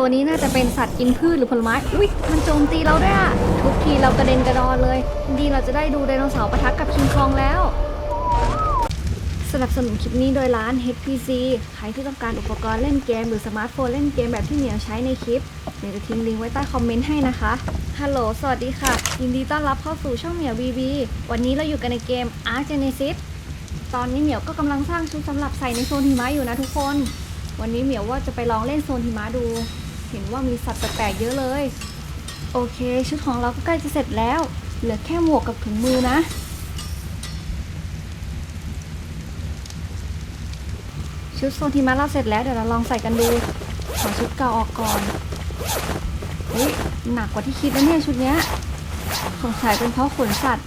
ตัวนี้น่าจะเป็นสัตว์กินพืชหรือผลไม้ อุ้ยมันโจมตีเราด้วยอะทุกทีเรากระเด็นกระดอนเลย ดีเราจะได้ดูไดโนเสาร์ปะทะกับคิงคองแล้ว สนับสนุนคลิปนี้โดยร้าน HPC ใครที่ต้องการอุปกรณ์เล่นเกม หรือสมาร์ทโฟนเล่นเกมแบบที่เหมียวใช้ในคลิปเดี๋ยวจะทิ้งลิงก์ไว้ใต้คอมเมนต์ให้นะคะ ฮัลโหล สวัสดีค่ะ ยินดีต้อนรับเข้าสู่ช่องเหมียว BB วันนี้เราอยู่กันในเกม Ark Genesis ตอนนี้เหมียวก็กำลังสร้างชุดสำหรับใส่ในโซนหิมะอยู่นะทุกคนวันนี้เหมียวว่าจะไปลองเล่นโซนหิมะดู เห็นว่ามีสัตว์แปลกๆเยอะเลย โอเค ชุดของเราก็ใกล้จะเสร็จแล้ว เหลือแค่หมวกกับถุงมือนะ ชุดโซนหิมะเราเสร็จแล้วเดี๋ยวเราลองใส่กันดูขอชุดเก่าออกก่อนเฮ้ยหนักกว่าที่คิดนะเนี่ยชุดเนี้ยสงสัยเป็นเพราะขนสัตว์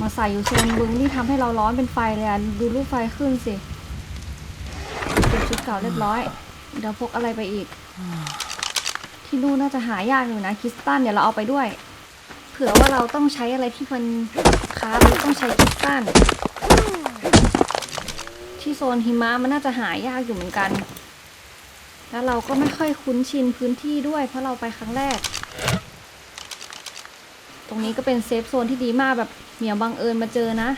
มาใส่อยู่โซนบึงนี่ทำให้เราร้อนเป็นไฟเลยอะดูรูปไฟขึ้นสิ เป็นชุดเก่าเรียบร้อย เดี๋ยวพกอะไรไปอีก ที่นู่นน่าจะหายากอยู่นะคริสตัลเดี๋ยวเราเอาไปด้วย เผื่อว่าเราต้องใช้อะไรที่มันค้าฟต้องใช้คริสตัลที่โซนหิมะมันน่าจะหายากอยู่เหมือนกัน แล้วเราก็ไม่ค่อยคุ้นชินพื้นที่ด้วย เพราะเราไปครั้งแรก ตรงนี้ก็เป็นเซฟโซนที่ดีมากแบบเหมียวบังเอิญมาเจอนะ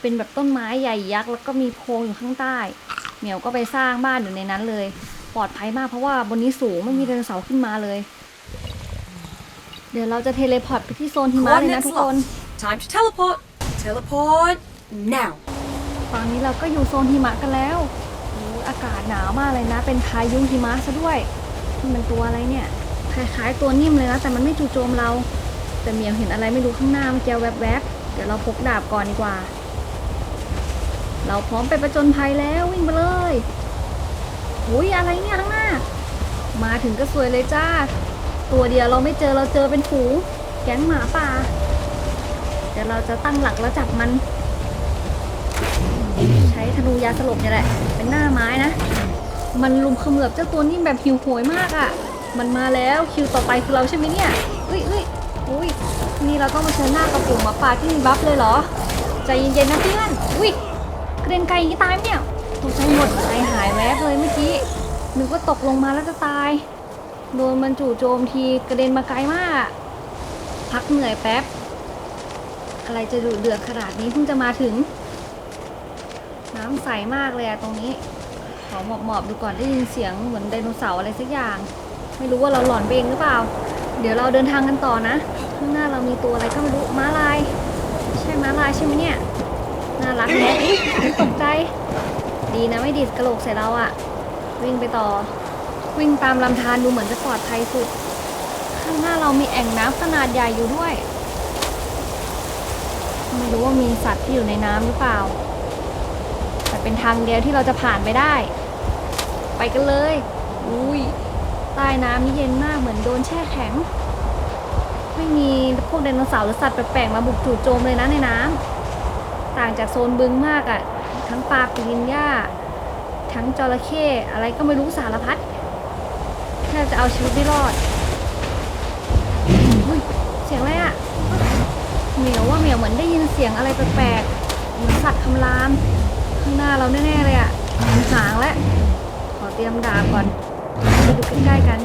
เป็นแบบต้นไม้ใหญ่ยักษ์แล้วก็มีโพรงอยู่ข้างใต้ เหมียวก็ไปสร้างบ้านอยู่ในนั้นเลย ปลอดภัยมากเพราะว่าบนนี้สูงไม่มีไดโนเสาร์ขึ้นมาเลย เดี๋ยวเราจะเทเลพอร์ตไปที่โซนหิมะเลยนะ Coordinates ทุกคน locked. Time to teleport. Teleport now. ตอนนี้เราก็อยู่โซนหิมะกันแล้วโอ้ยอากาศหนาวมากเลยนะ เป็นพายุหิมะซะด้วยนี่มันตัวอะไรเนี่ยคล้ายๆตัวนิ่มเลยนะ แต่มันไม่จู่โจมเรา แต่เหมียวเห็นอะไรไม่รู้ข้างหน้าเมื่อกี้แวบๆเดี๋ยวเราพกดาบก่อนดีกว่า เราพร้อมไปประจนภัยแล้ววิ่งไปเลยโอ้ยอะไรเนี่ยข้างหน้า มาถึงก็สวยเลยจ้า ตัวเดียวเราไม่เจอเราเจอเป็นฝูงแก๊งหมาป่าเดี๋ยวเราจะตั้งหลักแล้วจับมัน ใช้ธนูยาสลบเนี่ยแหละ เป็นหน้าไม้นะ มันลุมเขมือบเจ้าตัวนี้แบบหิวโหยมากอะ่ะ มันมาแล้วคิวต่อไปคือเราใช่ไหมเนี่ยอุ้ยอุ้ยอุ้ยนี่เราต้องมาเชิญหน้ากับปุ่มหมาป่าที่มีบัฟเลยเหรอ ใจเย็นๆนะเพื่อนอุ้ย ระเด็นไกลอย่างนี้ตายไหมเนี่ยตกใจหมดใจหายแวบเลยเมื่อกี้นึกว่าตกลงมาแล้วจะตาย โดนมันจู่โจมทีกระเด็นมาไกลมาก พักเหนื่อยแป๊บ อะไรจะดุเดือดขนาดนี้เพิ่งจะมาถึง น้ำใสมากเลยอะตรงนี้ ขอหมอบหมอบๆดูก่อนได้ยินเสียงเหมือนไดโนเสาร์อะไรสักอย่าง ไม่รู้ว่าเราหลอนไปเองหรือเปล่า เดี๋ยวเราเดินทางกันต่อนะข้างหน้าเรามีตัวอะไรก็ไม่รู้ม้าลาย ใช่ม้าลายใช่ไหมเนี่ย น่ารักแน่ตกใจ ดีนะไม่ดิดกระโหลกใส่เราอะวิ่งไปต่อ วิ่งตามลำธารดูเหมือนจะปลอดภัยสุด ข้างหน้าเรามีแอ่งน้ำขนาดใหญ่อยู่ด้วย ไม่รู้ว่ามีสัตว์ที่อยู่ในน้ำหรือเปล่า แต่เป็นทางเดียวที่เราจะผ่านไปได้ ไปกันเลย อุ้ยใต้น้ำนี่เย็นมากเหมือนโดนแช่แข็ง ไม่มีพวกไดโนเสาร์หรือสัตว์แปลกๆมาบุกจู่โจมเลยนะในน้ำ ต่างจากโซนบึงมากอะ่ะ ทั้งปลาปีนหญ้า ทั้งจระเข้อะไรก็ไม่รู้สารพัดแทบจะเอาชีวิตไม่รอดเสียงอะไรอะ่ะเหมียวว่าเหมียวเหมือนได้ยินเสียงอะไรแปลกๆเหมือนสัตว์คำรามข้างหน้าเราแน่ๆเลยอะ่ะเห็นหางแล้วขอเตรียมดาบก่อนไปดูใกล้ๆกัน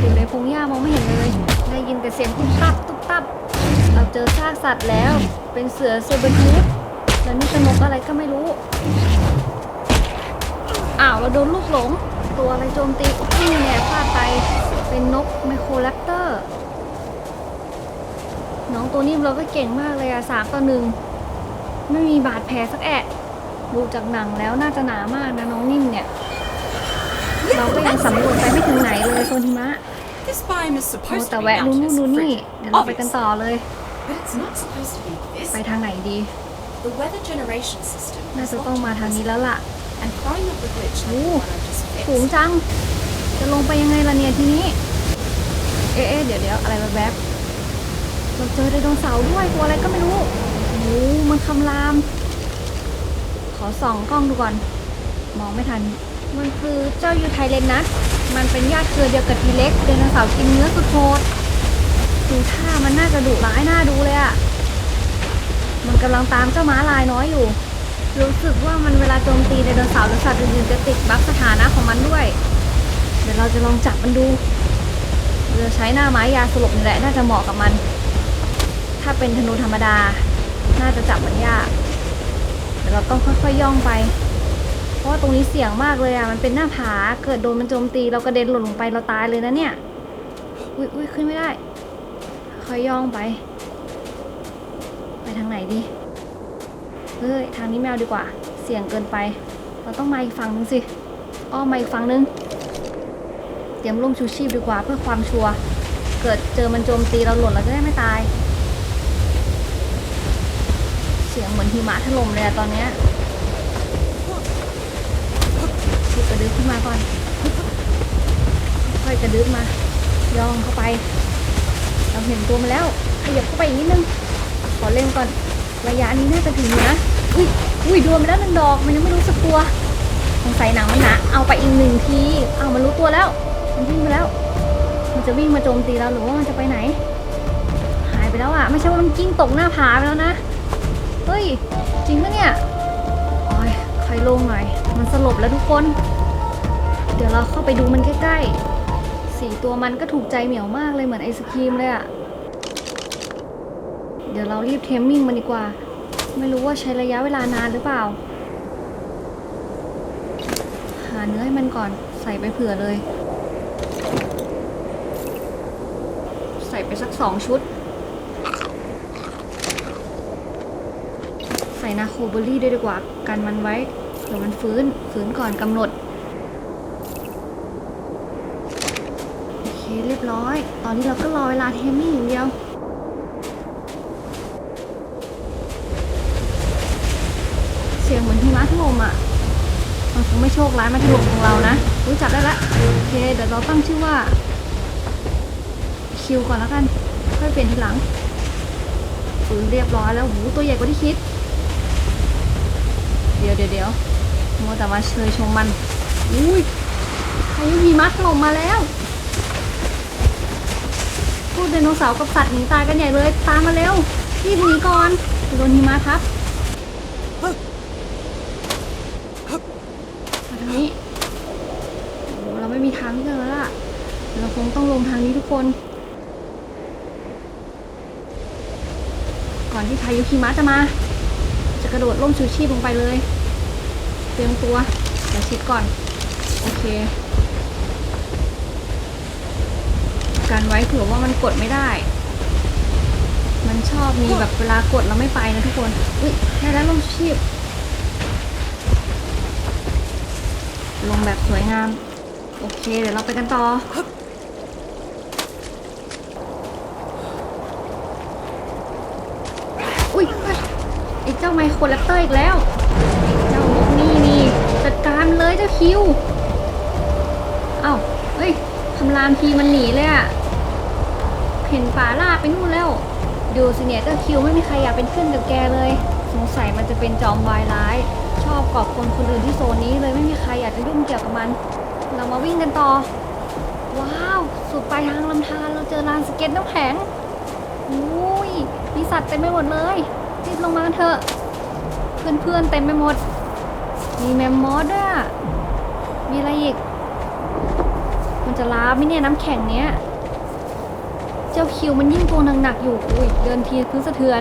อยู่ในพงหญ้ามองไม่เห็นเลย ได้ยินแต่เสียงตุ๊บตับตุ๊บตับ เราเจอซากสัตว์แล้ว เป็นเสือเซอร์เบอร์ทูธแล้วนี่เป็นนกอะไรก็ไม่รู้ อ้าวเราโดนลูกหลง ตัวอะไรโจมตีนี่แน่พลาดไป เป็นนกไมโครแรปเตอร์ น้องตัวนี้เราก็เก่งมากเลยอะสามต่อหนึ่ง ไม่มีบาดแผลสักแอะ ดูจากหนังแล้วน่าจะหนามากนะน้องนิ่มเนี่ย เราก็ยังสำรวจไปไม่ถึงไหนเลยโซนหิมะ This biome is โอ้ supposed แต่ to be แวะดูนู่น mountainous ดู and นี่ frigid, เดี๋ยวเราไปกัน obviously, ต่อเลย but it's not supposed to be this. ไปทางไหนดี The weather generation system น่า is จะต้อง locked มาทาง in นี้แล้วล่ะ and throwing up a glitch like the Ooh. one I just สูง fixed. จัง จะลงไปยังไงล่ะเนี่ยทีนี้ เอ๊ะเอ๊ะเดี๋ยวเดี๋ยวอะไรแวบๆเราเจอไดโนเสาร์ด้วยตัวอะไรก็ไม่รู้โอ้โหมันคำราม ขอส่องกล้องดูก่อน มองไม่ทัน มันคือเจ้ายูไทเลนนัสมันเป็นญาติเครือเดียวกับทีเล็กไดโนเสาร์กินเนื้อสุดโหด ดูท่ามันน่าจะดุร้ายน่าดูเลยอะมันกำลังตามเจ้าม้าลายน้อยอยู่ รู้สึกว่ามันเวลาโจมตีไดโนเสาร์หรือสัตว์อื่นๆจะติดบัฟสถานะของมันด้วย เดี๋ยวเราจะลองจับมันดูเราจะใช้หน้าไม้ยาสลบนี่แหละน่าจะเหมาะกับมัน ถ้าเป็นธนูธรรมดา น่าจะจับมันยากเดี๋ยวเราต้องค่อยๆย่องไป เพราะว่าตรงนี้เสี่ยงมากเลยอะมันเป็นหน้าผา เกิดโดนมันโจมตี เรากระเด็นหล่นลงไปเราตายเลยนะเนี่ย อุ้ยอุ้ยขึ้นไม่ได้ ค่อยย่องไป ไปทางไหนดีเฮ้ยทางนี้แมวดีกว่า เสี่ยงเกินไป เราต้องมาอีกฝั่งนึงสิอ้อมมาอีกฝั่งนึงเตรียมร่มชูชีพดีกว่าเพื่อความชัวร์เกิดเจอมันโจมตีเราหล่นเราจะได้ไม่ตาย เสียงเหมือนหิมะถล่มเลยอะตอนเนี้ยกระดึ๊บขึ้นมาก่อนค่อยกระดึ๊บมา ย่องเข้าไป เราเห็นตัวมันแล้ว ขยับเข้าไปอีกนิดนึง ขอเล่นก่อน ระยะนี้น่าจะถึงอยู่นะ อุ้ย อุ้ยโดนไปแล้วหนึ่งดอก มันยังไม่รู้สึกตัว สงสัยหนังมันหนาเอาไปอีกหนึ่งที เอามันรู้ตัวแล้ว มันวิ่งไปแล้ว มันจะวิ่งมาโจมตีเราหรือว่ามันจะไปไหน หายไปแล้วอะ ไม่ใช่ว่ามันกิ้งตกหน้าผาไปแล้วนะ เฮ้ย จริงปะเนี่ยโอ้ยใครลงหน่อย มันสลบแล้วทุกคน เดี๋ยวเราเข้าไปดูมันใกล้ๆ สีตัวมันก็ถูกใจเหมียวมากเลยเหมือนไอศครีมเลยอะเดี๋ยวเรารีบเทมมิ่งมันดีกว่า ไม่รู้ว่าใช้ระยะเวลานานหรือเปล่า หาเนื้อให้มันก่อนใส่ไปเผื่อเลย ใส่ไปสักสองชุด ใส่นาโคเบอรี่ด้วยดีกว่า กันมันไว้เดี๋ยวมันฟื้น ฟื้นก่อนกำหนด โอเคเรีย บร้อย ตอนนี้เราก็รอเวลาเทมมิ่อย่างเดียว เสียงเหมือนหิมะถล่มอะ มันคงไม่โชคร้ายมาถล่มของเรานะ รู้จักได้ละ โอเค เดี๋ยวเราตั้งชื่อว่า คิวก่อนแล้วกัน ค่อยเปลี่ยนทีหลังปืนเรียบร้อยแล้ว หูตัวใหญ่กว่าที่คิด เดี๋ยวเดี๋ยวเดี๋ยวมัวแต่มาเชยชมมัน อุ้ยพายุหิมะถล่มมาแล้ว พูดไดโนเสาร์กับสัตว์หนีตายกันใหญ่เลย ตามมาเร็วรีบหนีก่อนโดนหิมะทับมาทางนี้โอ้เราไม่มีทางเลือกแล้วล่ะ เราคงต้องลงทางนี้ทุกคน ก่อนที่พายุหิมะจะมา จะกระโดดล่มชูชีพลงไปเลย เตรียมตัวเดี๋ยวชิดก่อน โอเค กันไว้เผื่อว่ามันกดไม่ได้ มันชอบมีแบบเวลากดแล้วไม่ไปนะทุกคน อุ้ยได้แล้วลงชีพ ลงแบบสวยงาม โอเค เดี๋ยวเราไปกันต่ออุ้ยเฮ้ยไอ้เจ้าไมโครแรปเตอร์อีกแล้ว เจ้านกนี่นี่จัดการเลยเจ้าคิว เอ้า เฮ้ยทำลามทีมันหนีเลยอะ เห็นป่าล่าไปนู่นแล้ว ดูสิเนี่ยเจ้าคิวไม่มีใครอยากเป็นเพื่อนกับแกเลย สงสัยมันจะเป็นจอมวายร้าย ชอบกอบคนคนอื่นที่โซนนี้เลยไม่มีใครอยากจะยุ่งเกี่ยวกับมัน เรามาวิ่งกันต่อ ว้าว สุดปลายทางลำธารเราเจอลานสเก็ตน้ำแข็งอุ้ยมีสัตว์เต็มไปหมดเลยรีบลงมากันเถอะ เพื่อนๆเต็มไปหมด มีแมมมอสด้วยอะมีอะไรอีก มันจะล้าไหมเนี่ยน้ำแข็งเนี้ย จ้าคิวมันยิ่งตัวหนักๆอยู่ อุ้ยเดินทีพื้นสะเทือน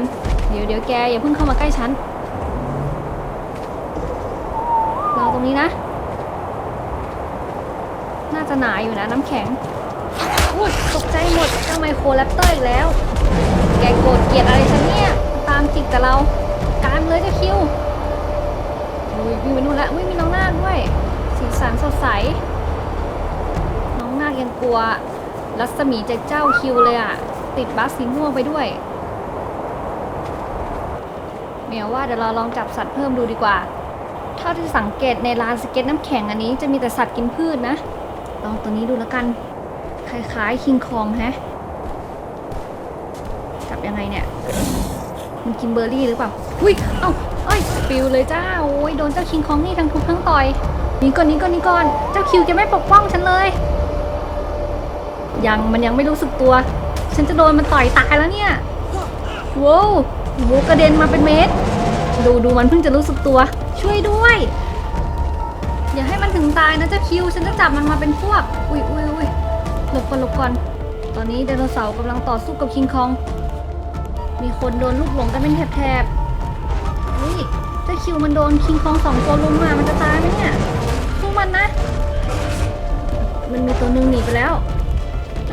เดี๋ยวเดี๋ยวแกอย่าเพิ่งเข้ามาใกล้ฉันรอตรงนี้นะ น่าจะหนาอยู่นะน้ำแข็งอุ้ยตกใจหมดเจ้าไมโครแรปเตอร์อีกแล้ว แกโกรธเกลียดอะไรฉันเนี่ย ตามจิกแต่เรา การเลยเจ้าคิวอุ้ยวิ่งไปนู่นแล้วอุ้ยมีน้องนาคด้วย สีสันสดใส น้องนาคยังกลัว รัศมีจากเจ้าคิวเลยอะติดบัสสีม่วงไปด้วยเหมียวว่าเดี๋ยวเราลองจับสัตว์เพิ่มดูดีกว่า เท่าที่สังเกตในลานสเก็ตน้ำแข็งอันนี้จะมีแต่สัตว์กินพืชนะ ลองตัวนี้ดูแล้วกัน คล้ายๆคิงคองแฮะ จับยังไงเนี่ย มันกินเบอร์รี่หรือเปล่า อุ้ย เอ้าเอ้ยปิวเลยจ้า โอ้ยโดนเจ้าคิงคองนี่ทั้งทุบทั้งต่อย นี่ก่อนนี่ก่อนนี่ก่อน เจ้าคิวจะไม่ปกป้องฉันเลย ยังมันยังไม่รู้สึกตัว ฉันจะโดนมันต่อยตายแล้วเนี่ยว้าวโหกระเด็นมาเป็นเมตร ดูดูมันเพิ่งจะรู้สึกตัว ช่วยด้วย อย่าให้มันถึงตายนะเจ้าคิว ฉันจะจับมันมาเป็นพวก อุ้ยอุ้ยอุ้ยหลบก่อนหลบก่อน ตอนนี้ไดโนเสาร์กำลังต่อสู้กับคิงคอง มีคนโดนลูกหลงกันเป็นแถบๆเฮ้ยเจ้าคิวมันโดนคิงคองสองตัวลุมมามันจะตายไหมเนี่ยสู้มันนะ มันมีตัวหนึ่งหนีไปแล้ว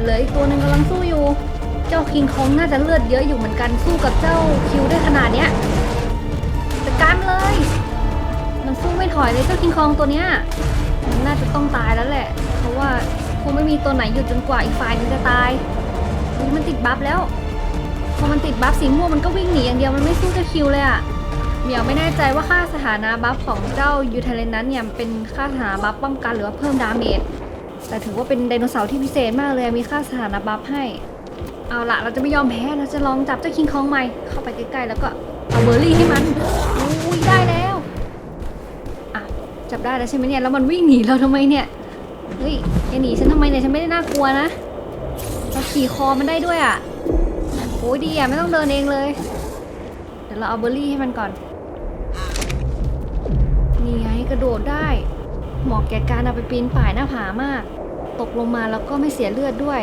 เหลืออีกตัวหนึ่งกำลังสู้อยู่ เจ้าคิงคองน่าจะเลือดเยอะอยู่เหมือนกันสู้กับเจ้าคิวได้ขนาดเนี้ยจัดการเลย มันสู้ไม่ถอยเลยเจ้าคิงคองตัวเนี้ยมันน่าจะต้องตายแล้วแหละ เพราะว่าคงไม่มีตัวไหนหยุดจนกว่าอีกฝ่ายนึงจะตายนี่มันติดบัฟแล้วพอมันติดบัฟสีม่วงมันก็วิ่งหนีอย่างเดียวมันไม่สู้เจ้าคิวเลยอะเหมียวไม่แน่ใจว่าค่าสถานะบัฟของเจ้ายูเทเลนนั้นเนี่ยเป็นค่าสถานะบัฟป้องกันหรือว่าเพิ่มดาเมจ แต่ถือว่าเป็นไดโนเสาร์ที่พิเศษมากเลยมีค่าสถานะบัฟให้ เอาละเราจะไม่ยอมแพ้เราจะลองจับเจ้าคิงคองใหม่เข้าไปใกล้ๆแล้วก็เอาเบอร์รี่ให้มันอุ้ยได้แล้วอะจับได้แล้วใช่ไหมเนี่ยแล้วมันวิ่งหนีเราทำไมเนี่ยเฮ้ยอย่าหนีฉันทำไมเนี่ยฉันไม่ได้น่ากลัวนะเราขี่คอมันได้ด้วยอะโอ้ยดีอะไม่ต้องเดินเองเลย เดี๋ยวเราเอาเบอร์รี่ให้มันก่อนนี่ไงกระโดดได้เหมาะแก่การเอาไปปีนป่ายหน้าผามาก ตกลงมาแล้วก็ไม่เสียเลือดด้วย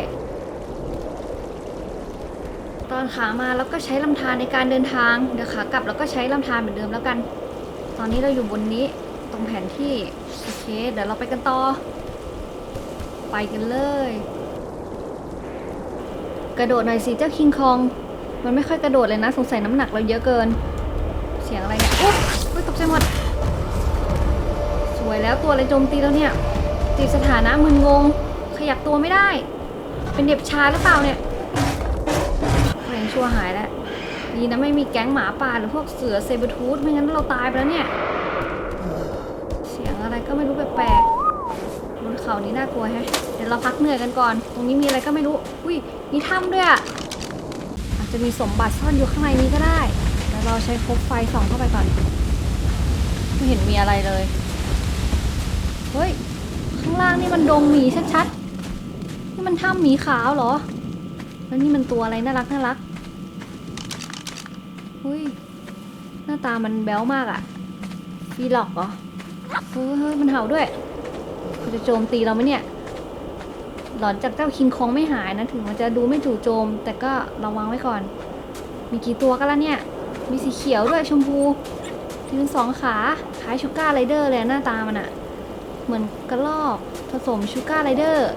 ตอนขามาแล้วก็ใช้ลำธารในการเดินทาง เดี๋ยวขากลับแล้วก็ใช้ลำธารเหมือนเดิมแล้วกัน ตอนนี้เราอยู่บนนี้ตรงแผนที่โอเคเดี๋ยวเราไปกันต่อ ไปกันเลย กระโดดหน่อยสิเจ้าคิงคอง มันไม่ค่อยกระโดดเลยนะ สงสัยน้ำหนักเราเยอะเกิน เสียงอะไรเนี่ยโอ๊ยโอ๊ยตกใจหมด สวยแล้วตัวอะไรโจมตีแล้วเนี่ย ติดสถานะมึนงง ขยับตัวไม่ได้ เป็นเด็บชาหรือเปล่าเนี่ยแรงชั่วหายแล้วดีนะไม่มีแก๊งหมาป่าหรือพวกเสือเซเบอร์ทูธไม่งั้นเราตายไปแล้วเนี่ย เสียงอะไรก็ไม่รู้แปลกๆบนเขานี้น่ากลัวแฮะเดี๋ยวเราพักเหนื่อยกันก่อน ตรงนี้มีอะไรก็ไม่รู้ อุ้ยมีถ้ำด้วยอะอาจจะมีสมบัติซ่อนอยู่ข้างในนี้ก็ได้เดี๋ยวเราใช้คบไฟส่องเข้าไปก่อน ไม่เห็นมีอะไรเลย เฮ้ย ข้างล่างนี่มันดงหมีชัดๆ นี่มันถ้ำหมีขาวเหรอ แล้วนี่มันตัวอะไรน่ารักน่ารักเฮ้ยหน้าตามันแบ๊วมากอะฟีหลอกเหรอเฮ้ยมันเห่าด้วยมันจะโจมตีเราไหมเนี่ย หลอนจากเจ้าคิงคองไม่หายนะถึงมันจะดูไม่จู่โจม แต่ก็ระวังไว้ก่อน มีกี่ตัวกันแล้วเนี่ย มีสีเขียวด้วยชมพูที่เป็นสองขาคล้ายชูก้าไรเดอร์เลยหน้าตามันอะ เหมือนกระรอกผสมชูการ์ไรเดอร์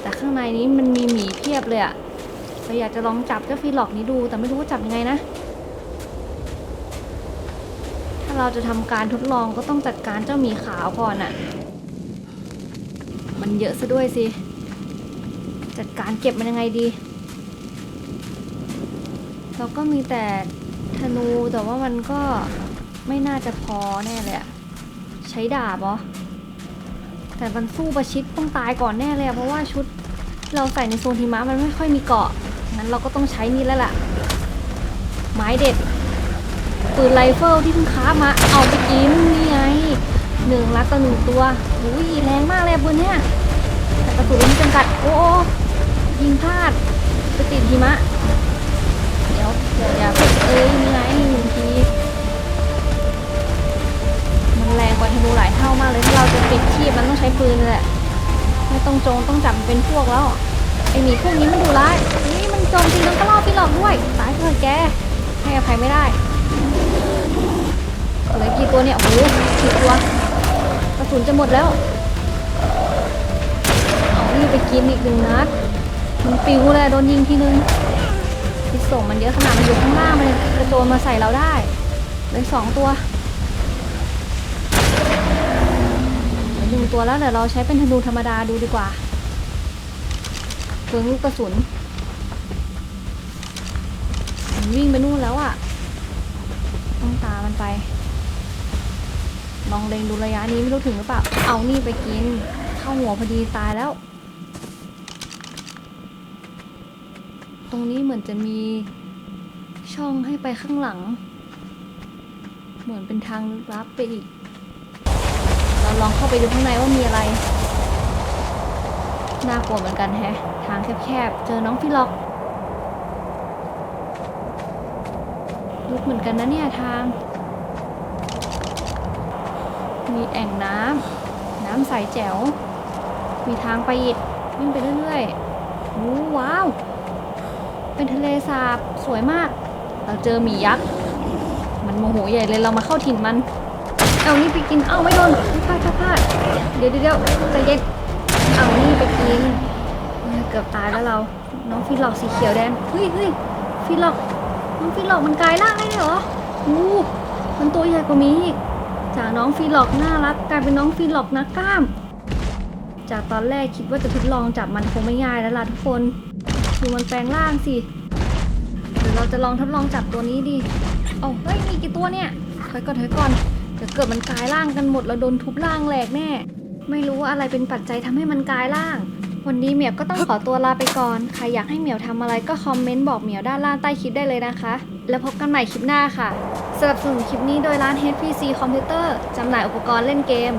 แต่ข้างในนี้มันมีหมีเพียบเลยอะเราอยากจะลองจับเจ้าฟีล็อกนี้ดู แต่ไม่รู้ว่าจับยังไงนะ ถ้าเราจะทำการทดลองก็ต้องจัดการเจ้าหมีขาวก่อนอะมันเยอะซะด้วยสิ จัดการเก็บมันยังไงดี เราก็มีแต่ธนูแต่ว่ามันก็ไม่น่าจะพอแน่เลยอะ ใช้ดาบเหรอ แต่มันสู้ประชิดต้องตายก่อนแน่เลยอะเพราะว่าชุดเราใส่ในโซนหิมะมันไม่ค่อยมีเกาะ งั้นเราก็ต้องใช้นี่แล้วล่ะ ไม้เด็ด ปืนไรเฟิลที่เพิ่งค้ามา เอาไปกินนี่ไงหนึ่งลัดต่อหนึ่งตัวอุ้ยแรงมากเลยปืนเนี้ยแต่กระสุนมันจำกัด โอ้โยิงพลาดไปติดหิมะ เดี๋ยวเดี๋ยวอย่าเอ้ยนี่ไง แรงกว่าธนูหลายเท่ามากเลยถ้าเราจะปิดชีพมันต้องใช้ปืนแหละไม่ต้องโจงต้องจับเป็นพวกแล้วไอหมีพวกนี้มันดูร้ายนี่มันโจมตีน้องกระรอกพี่หลอกด้วยตายเถอะแกให้อภัยไม่ได้เหลือกี่ตัวเนี่ยโอ้โหกี่ตัวกระสุนจะหมดแล้วเอานี่ไปกินอีกหนึ่งนัดมันปิวเลยโดนยิงทีนึงพิษส่งมันเยอะขนาดมันอยู่ข้างล่างมันกระโจนมาใส่เราได้เลยสองตัว หนึ่งตัวแล้วเดี๋ยวเราใช้เป็นธนูธรรมดาดูดีกว่าเปลืองลูกกระสุนมันวิ่งไปนู่นแล้วอะ่ะ ต้องตามันไป ลองเล็งดูระยะนี้ไม่รู้ถึงหรือเปล่า เอานี่ไปกิน เข้าหัวพอดีตายแล้ว ตรงนี้เหมือนจะมีช่องให้ไปข้างหลัง เหมือนเป็นทางลึกลับไปอีก ลองเข้าไปดูข้างในว่ามีอะไร น่ากลัวเหมือนกันแฮะ ทางแคบๆ เจอน้องฟิล็อกลึกเหมือนกันนะเนี่ยทาง มีแอ่งน้ำ น้ำใสแจ๋ว มีทางไปอีกวิ่งไปเรื่อยๆโอ้ว้าว เป็นทะเลสาบสวยมาก เราเจอหมียักษ์ มันโมโหใหญ่เลยเรามาเข้าถิ่นมัน เอานี่ไปกิน เอาไม่โดนพลาดพลาดพลาดเดี๋ยวเดี๋ยวใจเย็นเอานี่ไปกินเกือบตายแล้วเรา น้องฟิลล็อกสีเขียวแดงเฮ้ยเฮ้ยฟิลล็อกน้องฟิลล็อกมันกลายร่างได้เหรออู้มันตัวใหญ่กว่ามีอีกจากน้องฟีล็อกน่ารักกลายเป็นน้องฟีล็อกนักกล้าม จากตอนแรกคิดว่าจะทดลองจับมันคงไม่ง่ายแล้วล่ะทุกคนดูมันแปลงร่างสิเดี๋ยวเราจะลองทดลองจับตัวนี้ดีเอาเฮ้ยมีกี่ตัวเนี่ยถอยก่อนถอยก่อน เดี๋ยวเกิดมันกลายร่างกันหมดเราโดนทุบร่างแหลกแน่ ไม่รู้ว่าอะไรเป็นปัจจัยทำให้มันกลายร่าง วันนี้เหมียวก็ต้องขอตัวลาไปก่อน ใครอยากให้เหมียวทำอะไรก็คอมเมนต์บอกเหมียวด้านล่างใต้คลิปได้เลยนะคะ แล้วพบกันใหม่คลิปหน้าค่ะสนับสนุนคลิปนี้โดยร้าน HPC คอมพิวเตอร์จำหน่ายอุปกรณ์เล่นเกม